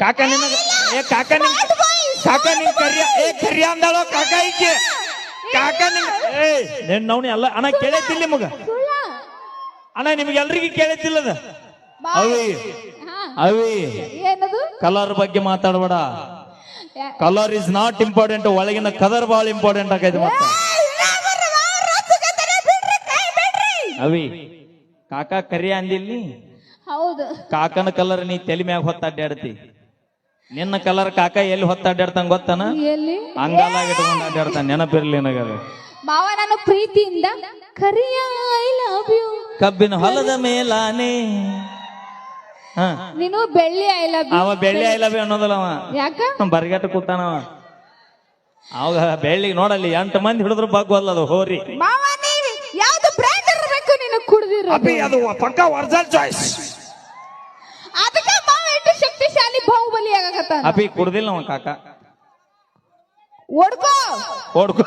ಕಾಕ ನಿನಗ ಏ ಕಾಕ ನಿನ್ ಕಾಕ ನಿನ್ ಕರಿಯ ಏ ಕರಿಯ ಅಂದಾಳೋ ಕಾಕ ಈಕೆ. ಕಾಕ ನಿನ್ ಏ. ನಿನ್ ನವ್ನಿ ಅಲ್ಲ ಅಣ್ಣ ಕೇಳೈತಿಲ್ಲ ನಿಮಗ? ಅಣ್ಣ ನಿಮ್ಗೆಲ್ರಿಗೂ ಕೇಳೈತಿಲ್ಲದ ಅದು? ಅವಿ. ಅವಿ. ಕಲರ್ ಬಗ್ಗೆ ಮಾತಾಡಬೇಡ. ಕಲರ್ ಇಸ್ ನಾಟ್ ಇಂಪಾರ್ಟೆಂಟ್ ಒಳಗಿನ ಕದರ್ ಬಹಳ ಇಂಪಾರ್ಟೆಂಟ್ ಆಗೈತೆ ಮತ್ತೆ. ಅವಿ. ಕಾಕ ಕರಿಯ ಅಂದಿಲ್ಲಿ? ಹೌದು. ಕಾಕನ ಕಲರ್ ನೀ ತಲೆ ಮ್ಯಾಗ ಹೊತ್ತಾಡ್ಯಾಡ್ತಿ ನಿನ್ನ ಕಲರ್ ಕಾಕ ಎಲ್ಲಿ ಹೊತ್ತಾಡ್ಯಾಡ್ತಂಗ ಗೊತ್ತನ? ಎಲ್ಲಿ? ಅಂಗಾಲಾಗಿ ಇಟ್ಕೊಂಡು ಅಡ್ಡಾಡ್ತಾನ ನೆನಪಿರ್ಲಿ ನನಗದ. ಮಾವ ನಾನು ಪ್ರೀತಿಯಿಂದ ಕರಿಯ ಐ ಲವ್ ಯು ಕಬ್ಬಿನ ಹೊಲದ ಮೇಲಾನೆ. ಹಾ. ನೀನು ಬೆಳ್ಳಿ ಐ ಲವ್ ಯು ಅವ ಬೆಳ್ಳಿ ಐಲಬಿ ಅನ್ನೋದಲ್ಲ ಅವ. ಯಾಕ? ಬರಿಗಟ್ಟ ಕೂತಾನವ ಅವಾಗ ಬೆಳ್ಳಿಗೆ ನೋಡಲ್ಲಿ ಎಂಟು ಮಂದಿ ಹಿಡಿದ್ರು ಬಗ್ವಲ್ಲ ಅದು ಹೋರಿ. ಮಾವ ನೀವ್ ಯಾವ್ದು ಬ್ರ್ಯಾಂಡ್ ಇರಬೇಕು ನೀನು ಕುಡ್ದಿರೋ ಅದು ಪಕ್ಕ ಒರಿಜಿನಲ್ ಚಾಯ್ಸ್ ಅದಕ್ಕೆ ಮಾವ ಎಷ್ಟು ಶಕ್ತಿಶಾಲಿ ಬಾಹುಬಲಿ ಆಗತ್ತ ಅಪಿ ಕುಡ್ದಿಲ್ಲ ಅವ ಕಾಕ. ಓಡ್ಕೋ ಓಡ್ಕೊ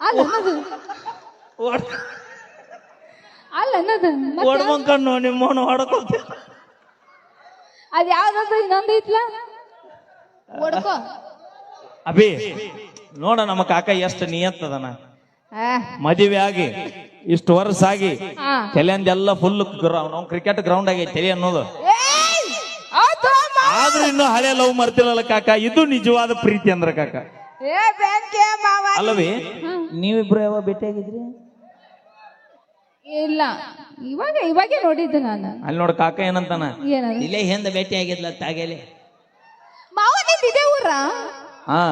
ಅಲ್ಲ ಅದು. ಅಲ್ಲ ಅನ್ನದು ಮತ್ತೆ? ಓಡ್ಬಂಕಣ್ಣು ನಿಮ್ಮವನು ಹೊಡ್ಕೊತ ಅದ್ ಯಾವ್ದದು ಇನ್ನೊಂದು ಐತ್ಲ? ಓಡ್ಕೋ ಅಭಿ ನೋಡ ನಮ್ಮ ಕಾಕ ಎಷ್ಟು ನಿಯತ್ತದನ. ಆ, ಮದುವೆ ಆಗಿ ಇಷ್ಟು ವರ್ಷ ಆಗಿ ಆ. ತಲೆಯಂದೆಲ್ಲ ಫುಲ್ ಗ್ರೌಂಡ್ ಕ್ರಿಕೆಟ್ ಗ್ರೌಂಡ್ ಆಗೈತೆ ತಲೆ ಅನ್ನೋದು. ಆದ್ರೂ ಇನ್ನು ಹಳೆ ಲವ್ ಮರ್ತಿಲ್ಲಲ್ಲ ಕಾಕ ಇದು ನಿಜವಾದ ಪ್ರೀತಿ ಅಂದ್ರ ಕಾಕ. ಏ ಬೆಂಕಿ ಮಾವ. ಅಲ್ಲವೇ ನೀವಿಬ್ರು ಯಾವ ಭೇಟಿಯಾಗಿದ್ರಿ? ಇಲ್ಲ ಇವಾಗ ಇವಾಗೆ ನೋಡಿದ್ದೆ ನಾನು. ಅಲ್ಲಿ ನೋಡ ಕಾಕ ಏನಂತಾನ? ಇಲ್ಲೇ ಹಿಂದೆ ಭೇಟಿ ಆಗಿದ್ಲ ತಾಗೇಲಿ. ಮಾವ ನಿಂದ ಇದೇ ಊರ? ಹಾ.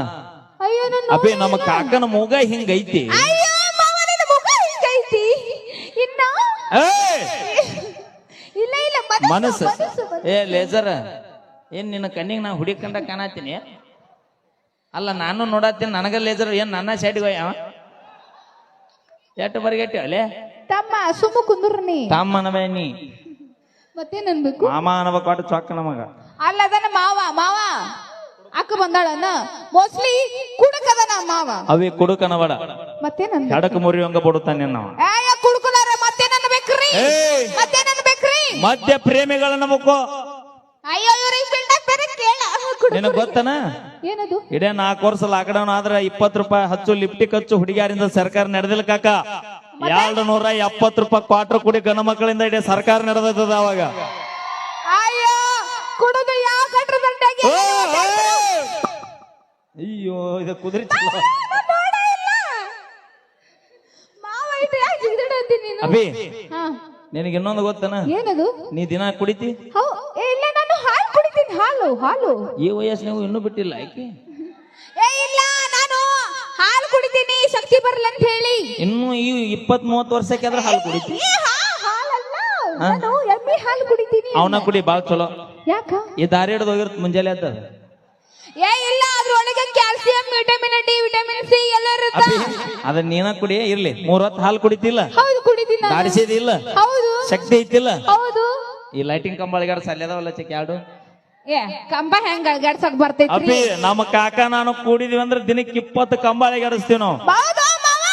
ಅಯ್ಯೋ ನಾನು ಅಬಿ ನಮ್ಮ ಕಾಕನ ಮೂಗ ಹಿಂಗೈತಿ. ಅಯ್ಯೋ ಮಾವ ನಿನ್ನ ಮುಖ ಹಿಂಗೈತಿ. ಇನ್ನ? ಏ! ಇಲ್ಲ ಇಲ್ಲ ಮನಸ್ಸು, ಮನಸ್ಸು. ಮನಸ್ಸು, ಮನಸ್ಸು. ಏ ಲೇಸರ್ ಏನ್ ನಿನ್ನ ಕಣ್ಣಿಗೆ ನಾ ಹುಡಿಕಂಡ ಕಾಣತ್ತೀನಿ? ಅಲ್ಲ ನಾನು ನೋಡತ್ತೀನಿ ನನಗ ಲೇಜರ್ ಏನು ನನ್ನ ಸೈಡ್ಗೆ ಯಾವ ಎಟ್ಟು ಬರಿಗೆಟ್ಟಿ ಅಲ್ಲೇ ತಮ್ಮ ಸುಮ್ಮ ಕುಂದ್ರ ನೀ. ತಮ್ಮನವೇ ನೀ. ಮತ್ತೇನ್ ಅನ್ಬೇಕು ಮಾಮ ಅನ್ಬೇಕು ಒಟ್ಟು ಚೊಕ್ಕ ನಮಗ. ಅಲ್ಲ ಅದನ್ನ ಮಾವ ಮಾವ. ಅಕ್ಕ ಬಂದಾಳನ ಮೋಸ್ಟ್ಲಿ ಕುಡಕದನ ಮಾವ. ಅವಿ ಕುಡುಕನವಡ ಮತ್ತೇನ್ ಅನ್ಬೇಕು ಎಡಕ್ ಮುರಿಯಂಗ ಬಿಡುತ್ತಾನೆ ನಾವು ಏಯ ಕುಡುಕನಾರ ಮತ್ತೇನ್ ಅನ್ಬೇಕ್ರಿ ಏಯ್! ಮತ್ತೇನ್ ಅನ್ಬೇಕ್ರಿ ಮಧ್ಯ ಪ್ರೇಮಿಗಳ ಬೇಕು ನಿನಗ್ ಗೊತ್ತನ? ಏನದು? ಇಡೇ ನಾಲ್ಕು ವರ್ಷ ಲಾಕ್ಡೌನ್ ಆದ್ರೆ ಇಪ್ಪತ್ತು ರೂಪಾಯಿ ಹಚ್ಚು ಲಿಪ್ಟಿಕ್ ಹಚ್ಚು ಹುಡುಗಿಯಾರಿಂದ ಸರ್ಕಾರ ನಡೆದಿಲ್ಲ ಕಾಕ. ಎರಡು ನೂರ ಎಪ್ಪತ್ತು ರೂಪಾಯಿ ಕ್ವಾರ್ಟರ್ ಕುಡಿ ಗಣ ಮಕ್ಕಳಿಂದ ಇಡೇ ಸರ್ಕಾರ ನಡೆದದ ಅವಾಗ. ಅಯ್ಯೋ ಇದು ಕುದುರೆ ಚಲೋ ಅಭಿ ನಿನಗೆ ಇನ್ನೊಂದು ಗೊತ್ತನ? ಏನದು? ನೀ ದಿನ ಕುಡಿತಿ? ಹಾಲು ಹಾಲು. ಈ ವಯಸ್ಸು ನೀವು ಇನ್ನೂ ಬಿಟ್ಟಿಲ್ಲ ಆಯ್ಕೆ ಏ ಇಲ್ಲ ನಾನು ಹಾಲು ಕುಡಿತೀನಿ ಶಕ್ತಿ ಬರಲ್ಲ ಅಂತ ಹೇಳಿ. ಇನ್ನು ಈ ಇಪ್ಪತ್ ಮೂವತ್ತು ವರ್ಷಕ್ಕೆ ಆದ್ರೆ ಹಾಲು ಕುಡಿತಿ ಏ, ಹಾ- ಹಾಲಲ್ಲ. ನಾನು ಎಮ್ಮೆ ಹಾಲು ಕುಡಿತೀನಿ. ಅವನ ಕುಡಿ ಬಾಳ್ ಚಲೋ. ಯಾಕ? ಈ ದಾರಿ ಹಿಡ್ದು ಹೋಗಿರ್ತ ಮುಂಜಾನೆ ಅದ ಏ ಇಲ್ಲ ಅದ್ರೊಳಗೆ calcium vitamin D vitamin C ಎಲ್ಲ ಇರುತ್ತೆ? ಅಭಿ ಅದನ್ನ ನೀನ ಕುಡಿ ಇರ್ಲಿ. ಮೂರ್ ಹೊತ್ತು ಹಾಲು ಕುಡಿತಿಲ್ಲ. ಹೌದು ಕುಡಿತೀನಿ ನಾನು. ದಾಡಿಸಿದಿಲ್ಲ. ಹೌದು. ಶಕ್ತಿ ಐತಿಲ್ಲ. ಹೌದು. ಈ ಲೈಟಿಂಗ್ ಕಂಬಳಿಗಾರ ಸಲ್ಯದವಲ್ಲ ಚಿಕ್ಕ ಯಾಡು ಏ ಕಂಬ ಹೆಂಗ ಬರ್ತೈತ್ರಿ? ಅಪ್ಪಿ ನಮ್ಮ ಕಾಕ ನಾನು ಕೂಡಿದ್ವಿ ಅಂದ್ರೆ ದಿನಕ್ಕೆ ಇಪ್ಪತ್ತು ಕಂಬಳಿ ಗಡಿಸ್ತೀವಿ ನಾವು. ಹೌದಾ ಮಾವ?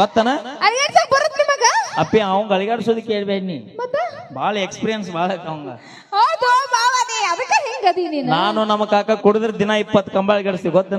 ಗೊತ್ತನ? ಅಡ್ಗಡ್ಸಕ್ ಬರುತ್ತೆ ನಿಮಗ ಅಪ್ಪಿ ಅವಂಗ ಅಳಿಗಾಡ್ಸೋದು ಕೇಳ್ಬೇಡಿ ನೀ. ಮತ್ತ? ಭಾಳ ಎಕ್ಸ್ಪೀರಿಯನ್ಸ್ ಬಾಳ ಐತೆ ಅವಂಗ. ಹೌದು ಮಾವ ನೀ ಅದಕ್ಕೆ ಹಿಂಗದಿ ನೀನು. ನಾನು ನಮ್ಮ ಕಾಕ ಕುಡಿದ್ರೆ ದಿನ ಇಪ್ಪತ್ತು ಕಂಬಳಿ ಗಡಿಸ್ತೀವಿ ಗೊತ್ತನ?